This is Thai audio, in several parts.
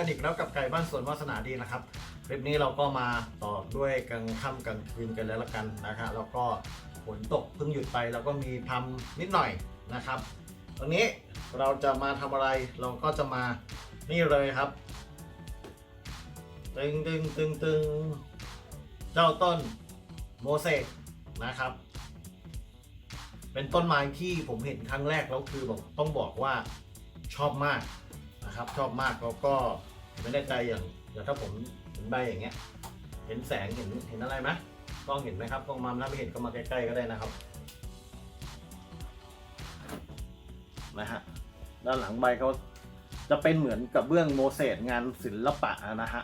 กันอีกแล้วกับไก่บ้านสวนวาสนาดีนะครับคลิปนี้เราก็มาต่อด้วยกลางค่ำกลางคืนกันแล้วละกันนะครับแล้วก็ฝนตกเพิ่งหยุดไปแล้วก็มีพรำนิดหน่อยนะครับตอนนี้เราจะมาทำอะไรเราก็จะมานี่เลยครับ ตึงตึงตึงตึงเจ้าต้นโมเสกนะครับ เป็นต้นไม้ที่ผมเห็นครั้งแรกแล้วคือบอกต้องบอกว่าชอบมากนะครับ ชอบมากแล้วก็ ไม่แน่ใจอย่างอย่างถ้าผมเห็นใบอย่างเงี้ย เห็นแสงเห็นเห็นอะไรไหมกล้องเห็นไหมครับกล้องมาถ้าไม่เห็นก็มาใกล้ๆก็ได้นะครับนะฮะด้านหลังใบเขาจะเป็นเหมือนกับเบื้องโมเสสงานศิลปะนะฮะ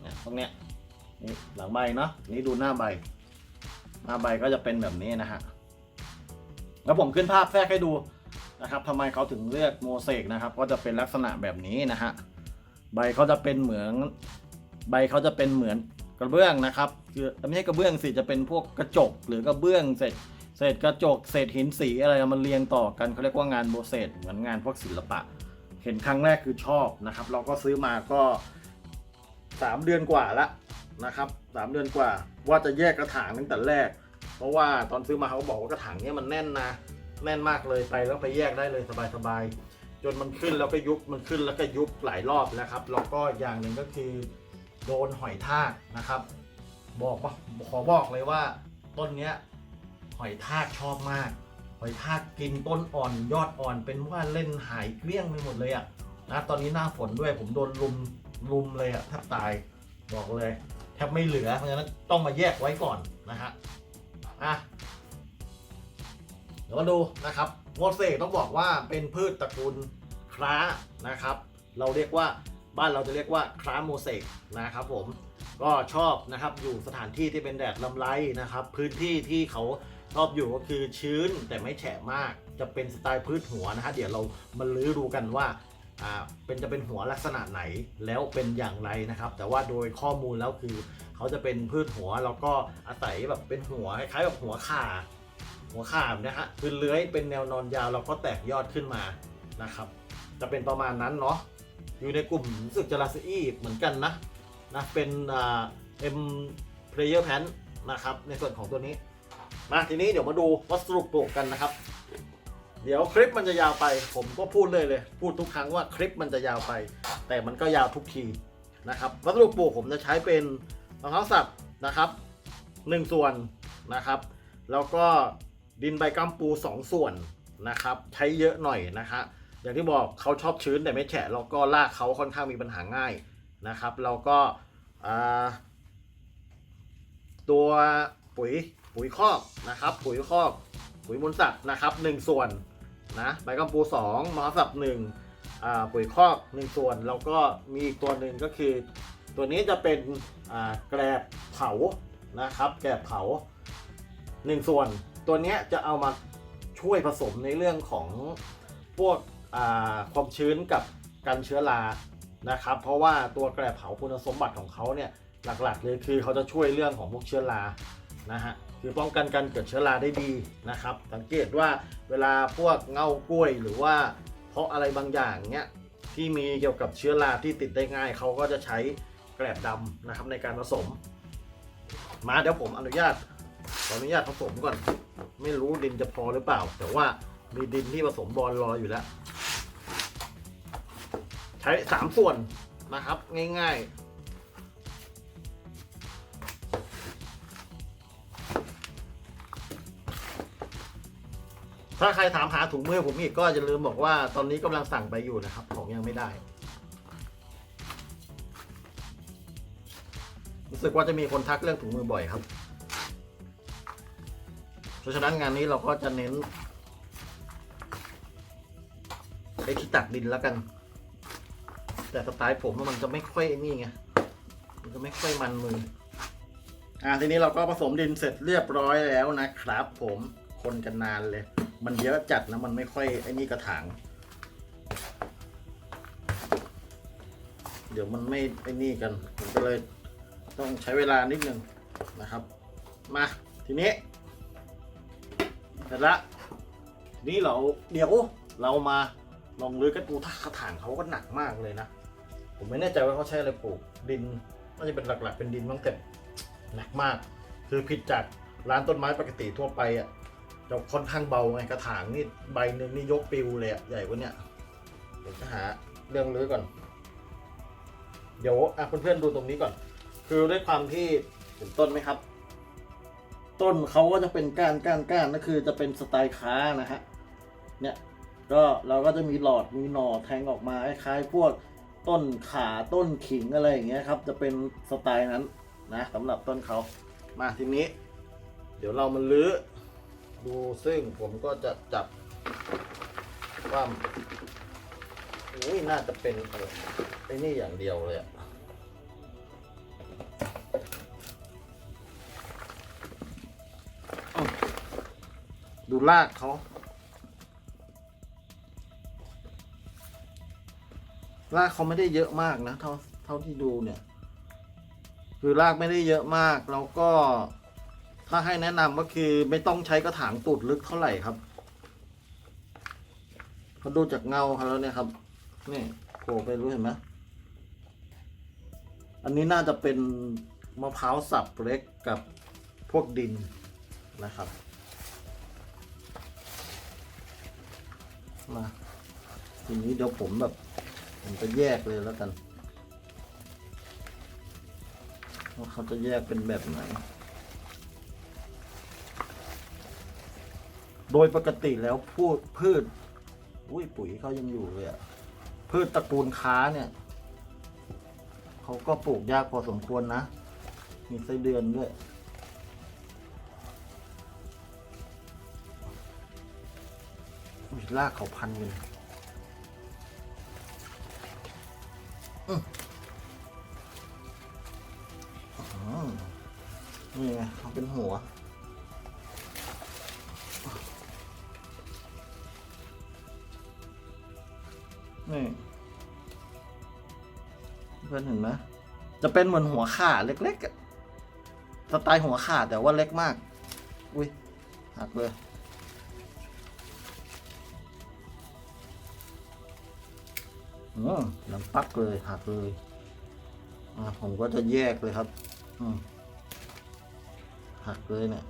เนี่ยตรงเนี้ยนี่หลังใบเนาะนี่ดูหน้าใบ หน้าใบก็จะเป็นแบบนี้นะฮะแล้วผมขึ้นภาพแทรกให้ดู นะครับทำไมเขาถึงเลือกโมเสกนะครับ ก็จะเป็นลักษณะแบบนี้นะฮะใบเขาจะเป็นเหมือนใบเขาจะเป็นเหมือนกระเบื้องนะครับคือไม่ใช่กระเบื้องสิจะเป็นพวกกระจก หรือกระเบื้องเศษเศษกระจกเศษหินสีอะไรมันเรียงต่อกันเขาเรียกว่างานโมเสกเหมือนงานพวกศิลปะ เห็นครั้งแรกคือชอบนะครับ เราก็ซื้อมาก็ 3 เดือนกว่าละนะครับสามเดือนกว่าว่าจะแยกกระถางตั้งแต่แรก เพราะว่าตอนซื้อมาเขาบอกว่ากระถางเนี้ยมันแน่นนะ แน่นมากเลยไปแล้วไปแยกได้เลยสบายๆจนมันขึ้นแล้วก็ยุบมันขึ้นแล้วก็ยุบหลายรอบแล้วครับแล้วก็อย่างหนึ่งก็คือ โดนหอยทากนะครับ บอกว่าขอบอกเลยว่าต้นเนี้ยหอยทากชอบมาก หอยทากกินต้นอ่อนยอดอ่อนเป็นว่าเล่นหายเกลี้ยงไปหมดเลยอะนะตอนนี้หน้าฝนด้วยผมโดนลุมลุมเลยอะแทบตายบอกเลยแทบไม่เหลือเพราะฉะนั้นต้องมาแยกไว้ก่อนนะฮะอะ เดี๋ยวมาดูนะครับโมเสกต้องบอกว่าเป็นพืชตระกูลคร้านะครับ เราเรียกว่าบ้านเราจะเรียกว่าคร้าโมเสกนะครับผมก็ชอบนะครับอยู่สถานที่ที่เป็นแดดลำไรนะครับ พื้นที่ที่เขาชอบอยู่ก็คือชื้นแต่ไม่แฉะมากจะเป็นสไตล์พืชหัวนะฮะเดี๋ยวเรามาลื้อดูกันว่าอ่าเป็นจะเป็นหัวลักษณะไหนแล้วเป็นอย่างไรนะครับ แต่ว่าโดยข้อมูลแล้วคือ เขาจะเป็นพืชหัวแล้วก็อาศัยแบบเป็นหัวคล้ายๆแบบหัวข่า หัวข่าแบบนะฮะคือเลื้อยเป็นแนวนอนยาวแล้วก็แตกยอดขึ้นมานะครับ จะเป็นประมาณนั้นเนาะอยู่ในกลุ่มรู้สึกจราซีเหมือนกันนะนะเป็นเอ็มเพลเยอร์แพนนะครับ ในส่วนของตัวนี้ มาทีนี้เดี๋ยวมาดูวัสดุปลูกกันนะครับ เดี๋ยวคลิปมันจะยาวไป ผมก็พูดเลยเลย พูดทุกครั้งว่าคลิปมันจะยาวไป แต่มันก็ยาวทุกทีนะครับ วัสดุปลูกผมจะใช้เป็นรองเท้าสัตว์นะครับหนึ่งส่วนนะครับ แล้วก็ ดินใบกัมปูสองส่วนนะครับ ใช้เยอะหน่อยนะฮะอย่างที่บอกเขาชอบชื้นแต่ไม่แฉะแล้วก็รากเขาค่อนข้างมีปัญหาง่ายนะครับ แล้วก็ตัวปุ๋ยปุ๋ยคอกนะครับ ปุ๋ยคอก ปุ๋ยมูลสัตว์นะครับหนึ่งส่วนนะใบกัมปูสองมอสับหนึ่งปุ๋ยคอกหนึ่งส่วน แล้วก็มีอีกตัวหนึ่งก็คือ ตัวนี้จะเป็นแกลบเผานะครับ แกลบเผาหนึ่งส่วน ตัวเนี้ยจะเอามาช่วยผสมในเรื่องของพวกความชื้นกับกันเชื้อรานะครับ เพราะว่าตัวแกลบเผาคุณสมบัติของเขาเนี่ยหลักๆเลยคือเขาจะช่วยเรื่องของพวกเชื้อรานะฮะคือป้องกันการเกิดเชื้อราได้ดีนะครับ สังเกตว่าเวลาพวกเง่ากล้วยหรือว่า เพราะอะไรบางอย่างเนี้ยที่มีเกี่ยวกับเชื้อราที่ติดได้ง่าย เขาก็จะใช้แกลบดำนะครับในการผสม มาเดี๋ยวผมอนุญาต ขออนุญาตผสมก่อน ไม่รู้ดินจะพอหรือเปล่า แต่ว่ามีดินที่ผสมบอลรออยู่แล้ว ใช้3ส่วนนะครับ ง่ายๆถ้าใครถามหาถุงมือผมอีกก็จะลืมบอกว่าตอนนี้กำลังสั่งไปอยู่นะครับ ของยังไม่ได้ รู้สึกว่าจะมีคนทักเรื่องถุงมือบ่อยครับ ราะฉะนั้นงานนี้เราก็จะเน้นไอ้ที่ตักดินแล้วกัน แต่สไตล์ผมมันจะไม่ค่อยนี่ไงมันจะไม่ค่อยมันมืออ่าทีนี้เราก็ผสมดินเสร็จเรียบร้อยแล้วนะครับ ผมคนกันนานเลย มันเยอะจัดนะมันไม่ค่อยไอ้นี่กระถางเดี๋ยวมันไม่ไอ้นี่กันผมก็เลยต้องใช้เวลานิดนึงนะครับ มาทีนี้ เสร็จละทีนี้เราเดี๋ยวเรามาลองลื้อกันดูถ้ากระถางเขาก็หนักมากเลยนะ ผมไม่แน่ใจว่าเขาใช้อะไรปลูกดินน่าจะเป็นหลักๆ เป็นดินบ้างแต่หนักมาก คือผิดจากร้านต้นไม้ปกติทั่วไปอะจะค่อนข้างเบาไงกระถางนี่ใบหนึ่งนี่ยกปิวเลยอะใหญ่กว่าเนี้ยเดี๋ยวจะหาเรื่องรื้อก่อน เดี๋ยวอะเพื่อนๆดูตรงนี้ก่อน คือด้วยความที่เห็นต้นไหมครับ ต้นเขาก็จะเป็นก้านก้านก้านก็คือจะเป็นสไตล์ค้านะฮะเนี่ยก็เราก็จะมีหลอดมีหน่อแทงออกมาคล้ายๆพวกต้นขาต้นขิงอะไรอย่างเงี้ยครับ จะเป็นสไตล์นั้นนะสำหรับต้นเขามาทีนี้ เดี๋ยวเรามาลื้อดูซึ่งผมก็จะจับว่าอุ้ยน่าจะเป็นไอ้นี่อย่างเดียวเลยอะ ดูรากเขารากเขาไม่ได้เยอะมากนะ เท่าเท่าที่ดูเนี่ย คือรากไม่ได้เยอะมากแล้วก็ ถ้าให้แนะนำก็คือไม่ต้องใช้กระถางตูดลึกเท่าไหร่ครับเขาดูจากเงาเขาแล้วเนี่ยครับนี่โผล่ไปรู้เห็นไหมอันนี้น่าจะเป็นมะพร้าวสับเล็กกับพวกดินนะครับ มาทีนี้เดี๋ยวผมแบบ ผมจะแยกเลยแล้วกันว่าเขาจะแยกเป็นแบบไหน โดยปกติแล้วพูดพืชอุ้ยปุ๋ยเขายังอยู่เลยอะพืชตระกูลค้าเนี่ยเขาก็ปลูกยากพอสมควรนะ มีไส้เดือนด้วย อุ้ยรากเขาพันกันอืมอ๋อนี่ไงเขาเป็นหัว นี่ เพื่อนเห็นไหมจะเป็นเหมือนหัวข่าเล็กๆอะสไตล์หัวข่าแต่ว่าเล็กมาก อุ้ยหักเลย น้ำปักเลยหักเลยผมก็จะแยกเลยครับหักเลยเนี่ย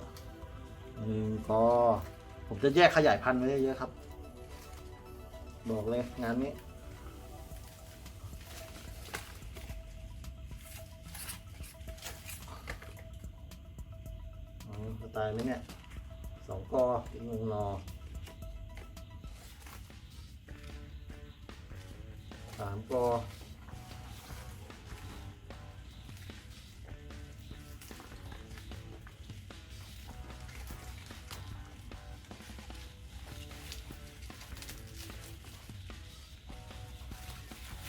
หนึ่งกอผมจะแยกขยายพันธุ์ไว้เยอะๆครับ บอกเลยงานนี้จะตายไหมเนี่ยสองกออีกหนึ่งนอ สามกอ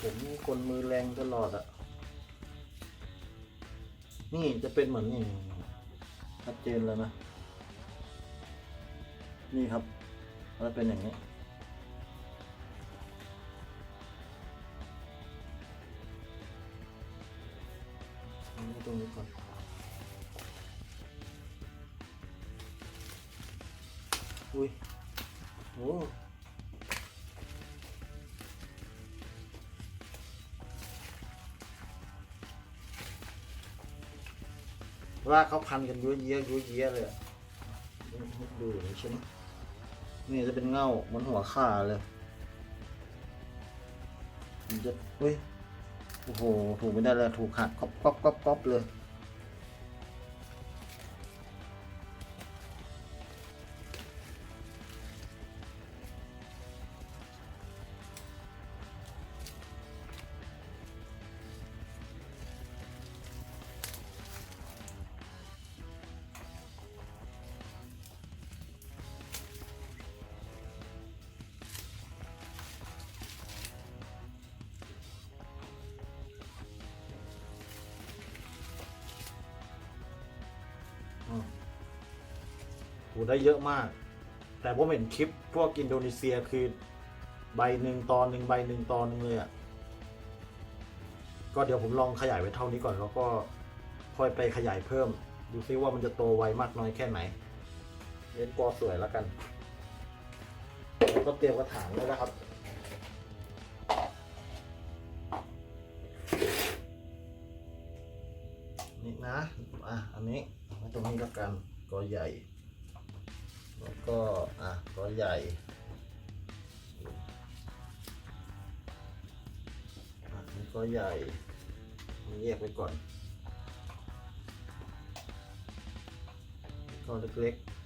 ผมคนมือแรงตลอดอะนี่จะเป็นเหมือนนี่ชัดเจนเลยนะ นี่ครับมันจะเป็นอย่างนี้ ว่าเขาพันกันยั่วเยอะยยั่วเยอะเลยอะดูอย่างนี้ใช่ไหมนี่จะเป็นเงาเหมันหัวข่าเลยมันจะเฮ้ยโอ้โห ถูกไม่ได้เลย ถูกหักก๊อบก๊อบก๊อบก๊อบเลย ผได้เยอะมาก แต่ผมเห็นคลิปพวกอินโดนีเซียคือใบหนึ่งตอนหนึ่งใบหนึ่งตอนหนึ่งเลยอะก็เดี๋ยวผมลองขยายไว้เท่านี้ก่อนแล้วก็ค่อยไปขยายเพิ่ม ดูซิว่ามันจะโตไวมากน้อยแค่ไหนเล่นกอสวยแล้วกันก็เตรียมกระถางด้วยนะครับนี่นะอะอันนี้ตรงนี้แล้วกันกอใหญ่ ก็อะก็ใหญ่อันนี่กอใหญ่นี่แยกไปก่อนกอเล็กๆ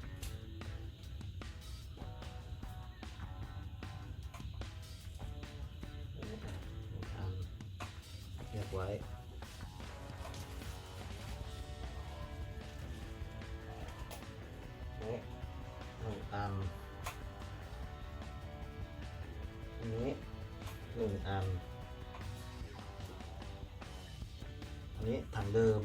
เดิม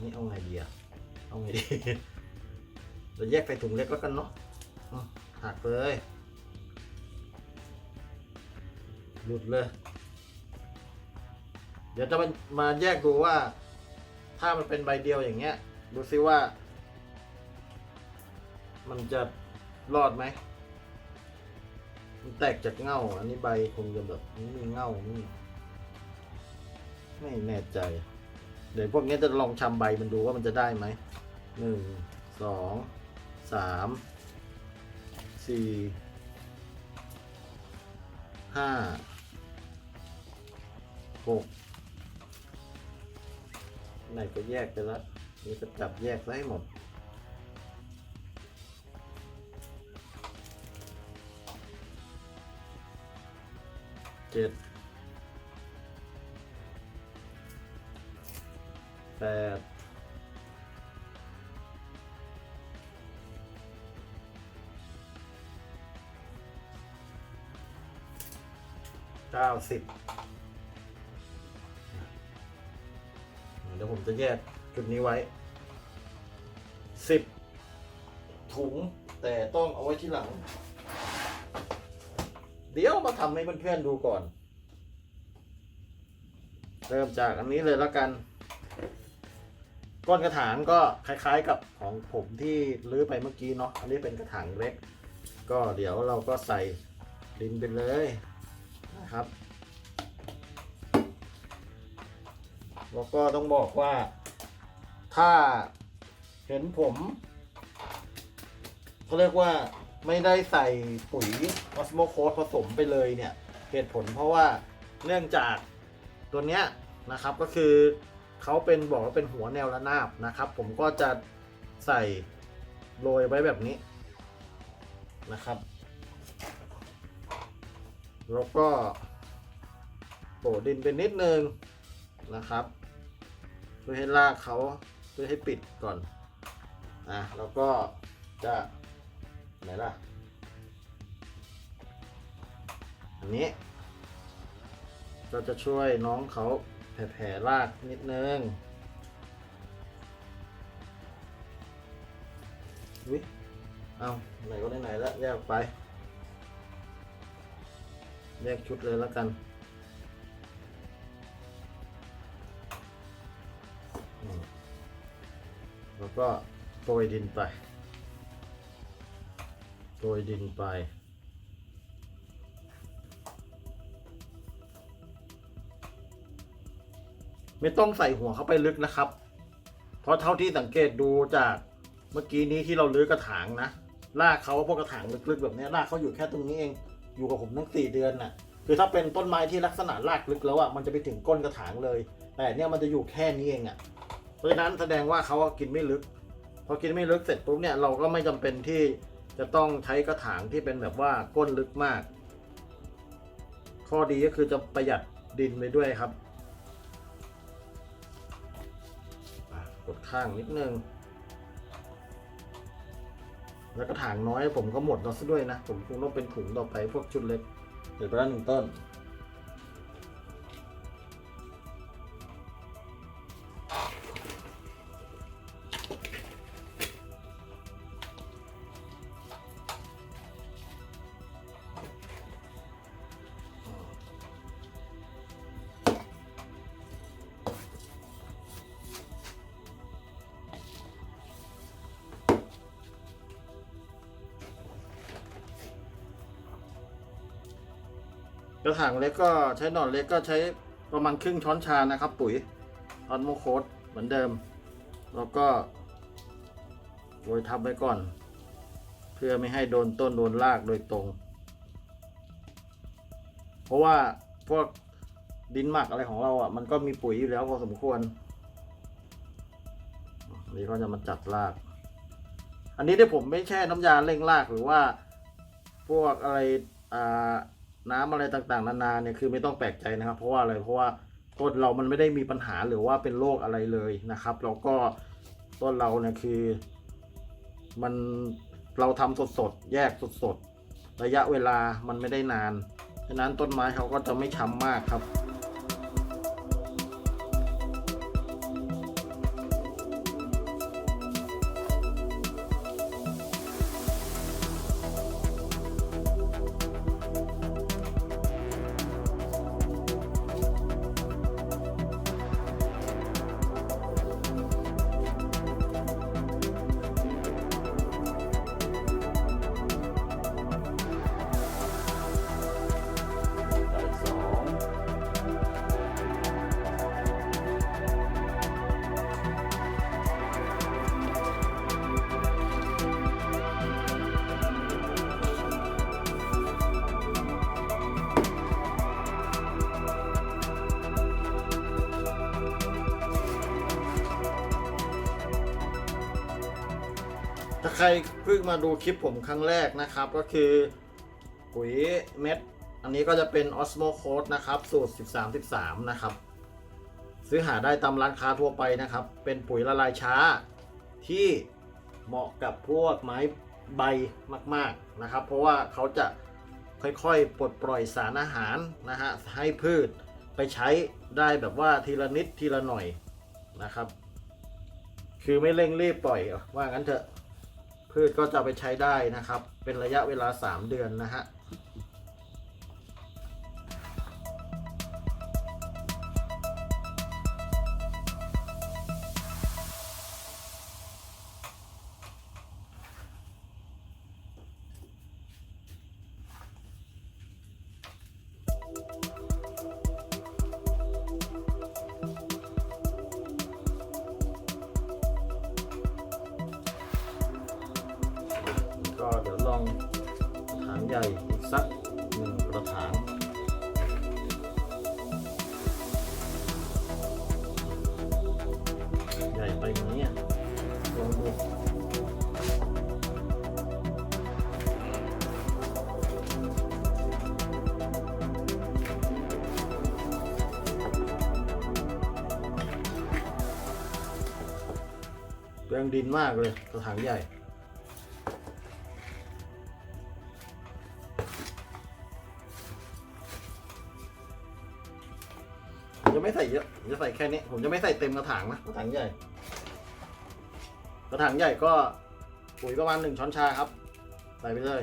นี่เอาไงดีอะเอาไงดี เราแยกใส่ถุงเล็กแล้วกันเนาะหักเลยหลุดเลย เดี๋ยวจะมามาแยกดูว่า ถ้ามันเป็นใบเดียวอย่างเงี้ย ดูซิว่า มันจะรอดไหมมันแตกจากเง่า อันนี้ใบคงจะแบบไม่มีเง่านี่ ไม่แน่ใจ เดี๋ยวพวกนี้จะลองชำใบมันดูว่ามันจะได้ไหมหนึ่งสองสามสี่ห้าหกไหนก็แยกไปแล้วนี่ก็จับแยกซะให้หมดเจ็ด แปดเก้าสิบเดี๋ยวผมจะแยกจุดนี้ไว้สิบถุงแต่ต้องเอาไว้ที่หลัง เดี๋ยวมาทำให้เพื่อนๆดูก่อน เริ่มจากอันนี้เลยแล้วกัน ก้นกระถางก็คล้ายๆกับของผมที่ลื้อไปเมื่อกี้เนาะอันนี้เป็นกระถางเล็ก ก็เดี๋ยวเราก็ใส่ดินไปเลยนะครับ แล้วก็ต้องบอกว่า ถ้าเห็นผมเขาเรียกว่าไม่ได้ใส่ปุ๋ยออสโมโคสผสมไปเลยเนี่ย เหตุผลเพราะว่าเนื่องจากตัวเนี้ยนะครับก็คือ เขาเป็นบอกว่าเป็นหัวแนวระนาบนะครับ ผมก็จะใส่โรยไว้แบบนี้นะครับ แล้วก็โปะดินไปนิดนึงนะครับเพื่อให้ลากเขาเพื่อให้ปิดก่อนอะแล้วก็จะไหนล่ะ อันนี้ก็จะช่วยน้องเขา แผ่ๆลากนิดนึงวิเอาไหนก็ไหนๆแล้วแยกไป แยกชุดเลยแล้วกันแล้วก็โปรยดินไปโปรยดินไป ไม่ต้องใส่หัวเข้าไปลึกนะครับ เพราะเท่าที่สังเกตดูจากเมื่อกี้นี้ที่เราลื้อกระถางนะรากเขาพวกกระถางลึกๆแบบนี้รากเขาอยู่แค่ตรงนี้เอง อยู่กับผมทั้งสี่เดือนน่ะ คือถ้าเป็นต้นไม้ที่ลักษณะรากลึกแล้วอะมันจะไปถึงก้นกระถางเลย แต่เนี่ยมันจะอยู่แค่นี้เองอะ เพราะฉะนั้นแสดงว่าเขากินไม่ลึก พอกินไม่ลึกเสร็จปุ๊บเนี่ยเราก็ไม่จำเป็นที่จะต้องใช้กระถางที่เป็นแบบว่าก้นลึกมาก ข้อดีก็คือจะประหยัดดินไปด้วยครับ กดข้างนิดนึง แล้วกระถางน้อยผมก็หมดแล้วซะด้วยนะ ผมคงต้องเป็นถุงต่อไปพวกชุดเล็กเดี๋ยวไปแล้วหนึ่งต้น ถางเล็กก็ใช้หนอนเล็กก็ใช้ประมาณครึ่งช้อนชานะครับ ปุ๋ยออนโมโคดเหมือนเดิม แล้วก็โรยทับไว้ก่อน เพื่อไม่ให้โดนต้นโดนรากโดยตรง เพราะว่าพวกดินหมักอะไรของเราอะ มันก็มีปุ๋ยอยู่แล้วพอสมควรนนี้ก็จะมาจัดราก อันนี้ที่ผมไม่แช่น้ำยาเร่งรากหรือว่า พวกอะไรอ่า น้ำอะไรต่างๆ นานาเนี่ยคือไม่ต้องแปลกใจนะครับ เพราะว่าอะไรเพราะว่าต้นเรามันไม่ได้มีปัญหาหรือว่าเป็นโรคอะไรเลยนะครับแล้วก็ต้นเราเนี่ยคือ มันเราทำสดๆแยกสดๆระยะเวลามันไม่ได้นานฉะนั้นต้นไม้เขาก็จะไม่ช้ำมากครับ ใครเพิ่งมาดูคลิปผมครั้งแรกนะครับ ก็คือปุ๋ยเม็ด อันนี้ก็จะเป็น Osmo Code นะครับ สูตร 13 13 นะครับ ซื้อหาได้ตามร้านค้าทั่วไปนะครับ เป็นปุ๋ยละลายช้า ที่เหมาะกับพวกไม้ใบมาก ๆนะครับ เพราะว่าเขาจะค่อยๆ ปลดปล่อยสารอาหารนะฮะให้พืชไปใช้ได้แบบว่าทีละนิดทีละหน่อยนะครับ คือไม่เร่งรีบปล่อยว่างั้นเถอะ พืชก็จะไปใช้ได้นะครับ เป็นระยะเวลา 3 เดือนนะฮะ ใหญ่สักหนึ่งกระถางใหญ่ไปไหมเนี่ยลองดูเปลงดินมากเลยกระถางใหญ่ ผมจะไม่ใส่เต็มกระถางนะกระถางใหญ่ กระถางใหญ่ก็ปุ๋ยประมาณหนึ่งช้อนชาครับ ใส่ไปเลย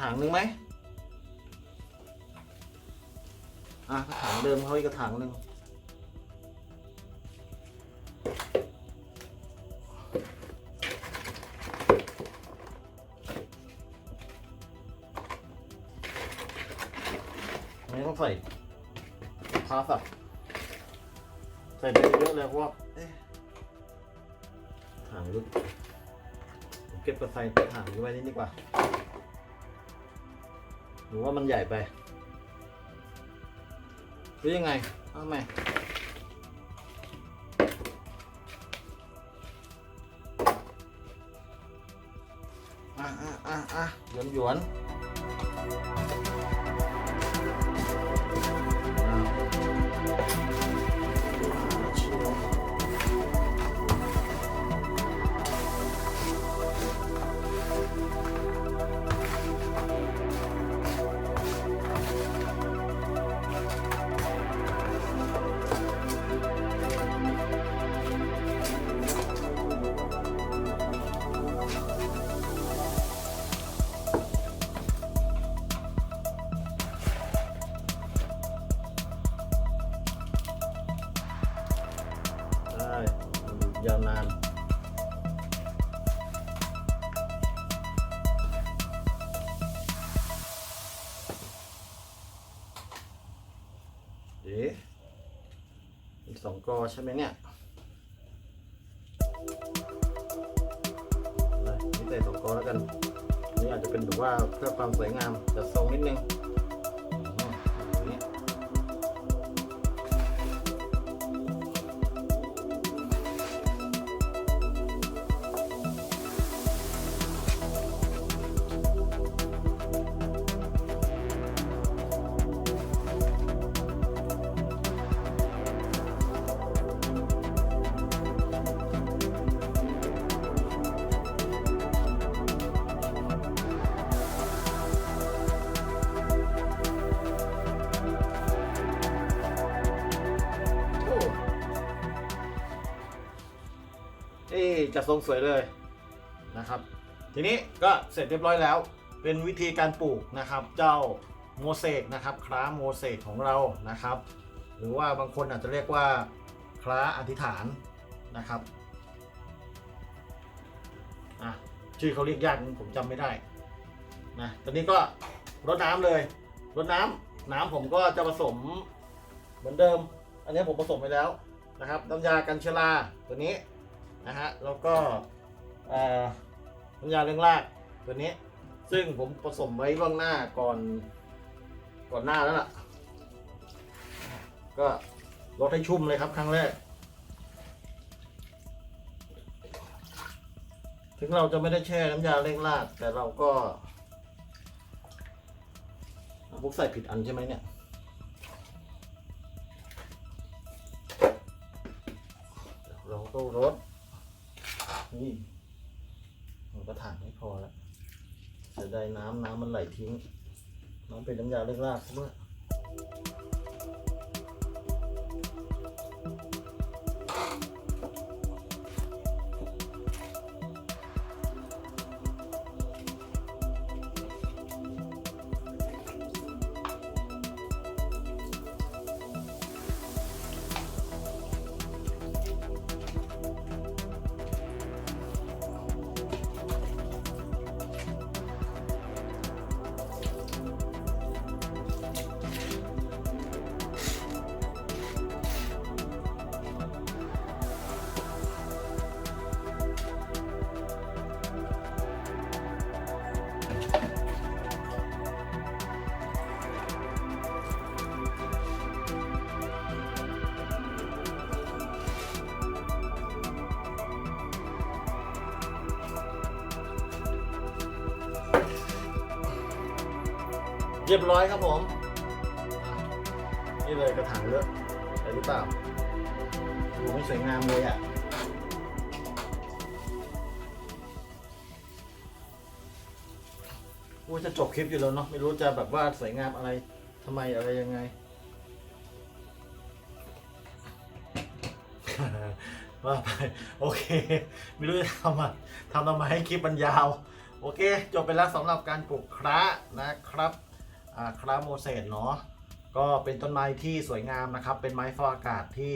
ถางหนึ่งไหมอะกระถางเดิมเขาอีกกระถางหนึ่งอันนี้ต้องใส่พาสับใส่ไปเยอะเลยเพราะว่าเอ๊ะางลึกผมเก็บกระไซหางไว้นี่ดีกว่า หรือว่ามันใหญ่ไปหรือยังไงทำไมอะอะอะอะหยวนหยวน ยาวนาน เอ๊ะอีกสองกอใช่ไหมเนี่ยนี่ใส่สองกอแล้วกัน นี่อาจจะเป็นแบบว่าเพื่อความสวยงามจัดทรงนิดนึง จะทรงสวยเลยนะครับ ทีนี้ก็เสร็จเรียบร้อยแล้ว เป็นวิธีการปลูกนะครับ เจ้าโมเสกนะครับคล้าโมเสกของเรานะครับ หรือว่าบางคนอาจจะเรียกว่าคล้าอธิษฐานนะครับอะชื่อเขาเรียกยากผมจำไม่ได้นะตอนนี้ก็รดน้ำเลยรดน้ำน้ำผมก็จะผสมเหมือนเดิม อันนี้ผมผสมไปแล้วนะครับ น้ำยากันเชื้อราตัวนี้ นะฮะ แล้วก็น้ำยาเร่งรากตัวนี้ ซึ่งผมผสมไว้ล่วงหน้าก่อน ก่อนหน้าแล้วล่ะ ก็ลดให้ชุ่มเลยครับครั้งแรก ถึงเราจะไม่ได้แช่น้ำยาเร่งราก แต่เราก็พวกใส่ผิดอันใช่ไหมเนี่ยเราก็รด นี่มันก็ถังไม่พอแล้วจะได้น้ำน้ำมันไหลทิ้ง น้ำเป็นน้ำยาเล็กลากซะด้ เรียบร้อยครับผม นี่เลยกระถางเลอะเห็นหรือเปล่าดูไม่สวยงามเลยอะกูจะจบคลิปอยู่แล้วเนาะไม่รู้จะแบบว่าสวยงามอะไรทำไมอะไรยังไง ว่าไป โอเค ไม่รู้จะทำอะทำทำไมให้คลิปมันยาว โอเค จบไปแล้วสำหรับการปลูกคระนะครับ คระโมเสสเนาะก็เป็นต้นไม้ที่สวยงามนะครับ เป็นไม้ฟอกอากาศที่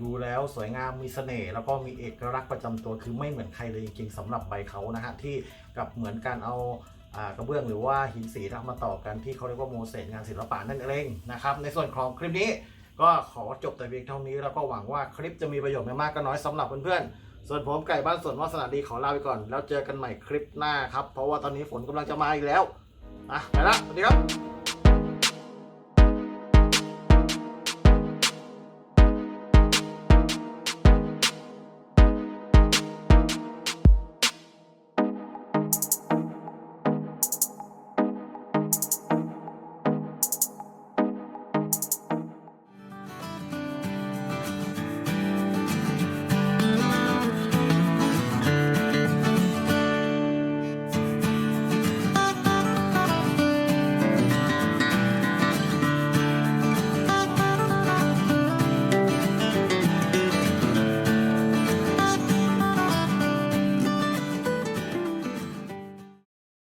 ดูแล้วสวยงามมีเสน่ห์แล้วก็มีเอกลักษณ์ประจำตัวคือไม่เหมือนใครเลยจริงๆสำหรับใบเขานะฮะที่กับเหมือนการเอากระเบื้องหรือว่าหินสีทำมาต่อกันที่เขาเรียกว่าโมเสสงานศิลปะนั่นเองนะครับในส่วนของคลิปนี้ก็ขอจบแต่เพียงเท่านี้ แล้วก็หวังว่าคลิปจะมีประโยชน์ไม่มากก็น้อยสำหรับเพื่อนๆส่วนผมไก่บ้านสวนวาสนาดีขอลาไปก่อน แล้วเจอกันใหม่คลิปหน้าครับเพราะว่าตอนนี้ฝนกำลังจะมาอีกแล้วอะไปละสวัสดีครับ